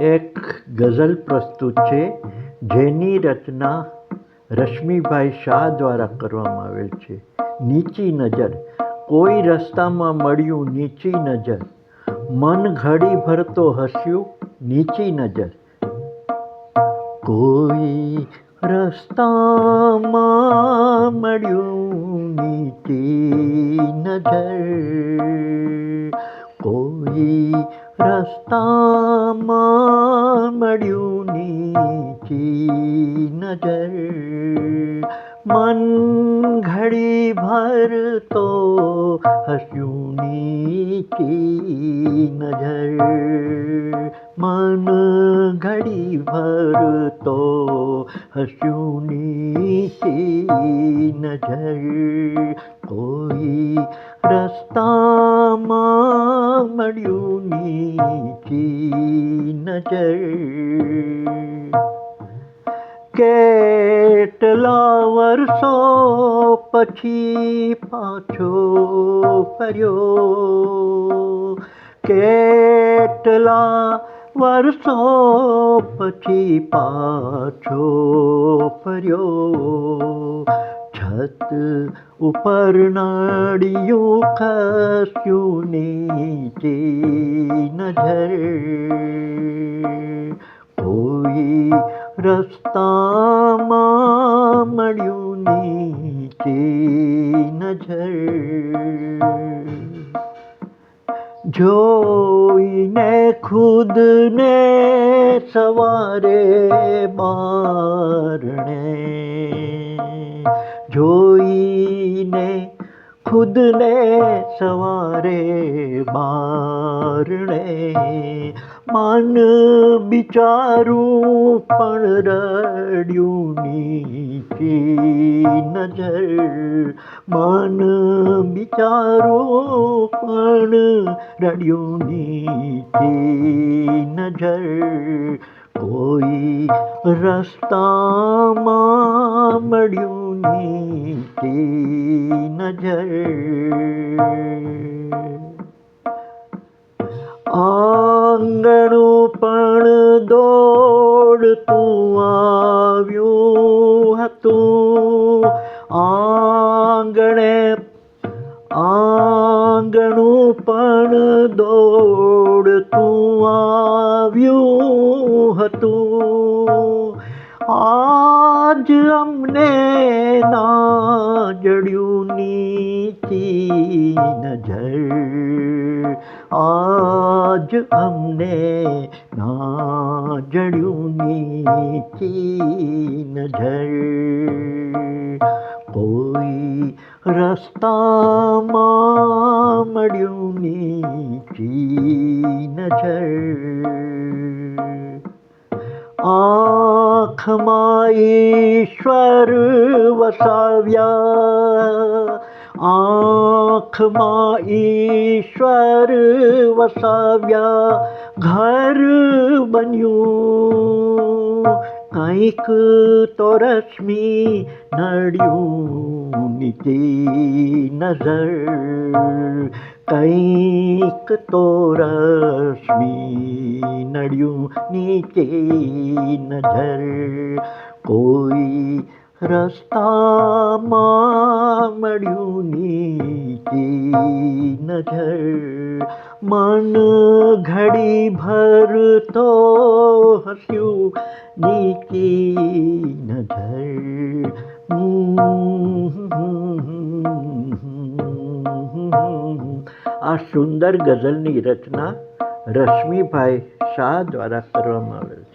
એક ગઝલ પ્રસ્તુત છે, જેની રચના રશ્મિભાઈ શાહ દ્વારા કરવામાં આવેલ છે. નીચી નજર. કોઈ રસ્તામાં મળ્યું નીચી નજર. મન ઘડી ભરતો હસ્યું નીચી નજર. કોઈ રસ્તામાં મળ્યું નીચી નજર. કોઈ રસ્તામાં नजर। मन घी भरतो हसु नी ची नजर। मन घडी भरतो हसु नी सी नजर। त्वस्ता રસ્તામાં મળ્યું નીચી નજર કેટલા વર્ષો પછી પાછો ફર્યો કેટલા વર્ષો પછી પાછો ફર્યો છત ઉપર નાડીઓ ખસ્યું નીચે નજર કોઈ રસ્તામાં મળ્યું નીચે નજર જોઈને ખુદને સવારે બારણે જોઈને ખુદને સવારે બારણે મન બિચારું પણ રડ્યું નીચી નજર. મન બિચારું પણ રડ્યું નીચી નજર. કોઈ રસ્તામાં મળ્યું નીચી નજર આંગણું પણ દોડતું આવ્યું હતું આંગણે આંગણું પણ દોડતું આવ્યું હતું આજ અમને નીચી નજર આજ અમને ના જડ્યું નીચી નજર કોઈ રસ્તામાં મળ્યું નીચી નજર આંખમાં ઈશ્વર વસાવ્યા આંખમાં ઈશ્વર વસાવ્યા, ઘર બન્યું. કંઈક તો રશ્મિ નડ્યું નીચી નજર. કંઈક તો રશ્મિ નડ્યું નીચે નજર. કોઈ રસ્તામાં મળ્યું નીકી નજર. મન ઘડી ભરતો હસ્યું નીચી નજર. આ સુંદર ગઝલની રચના રશ્મિભાઈ શાહ દ્વારા કરવામાં આવેલ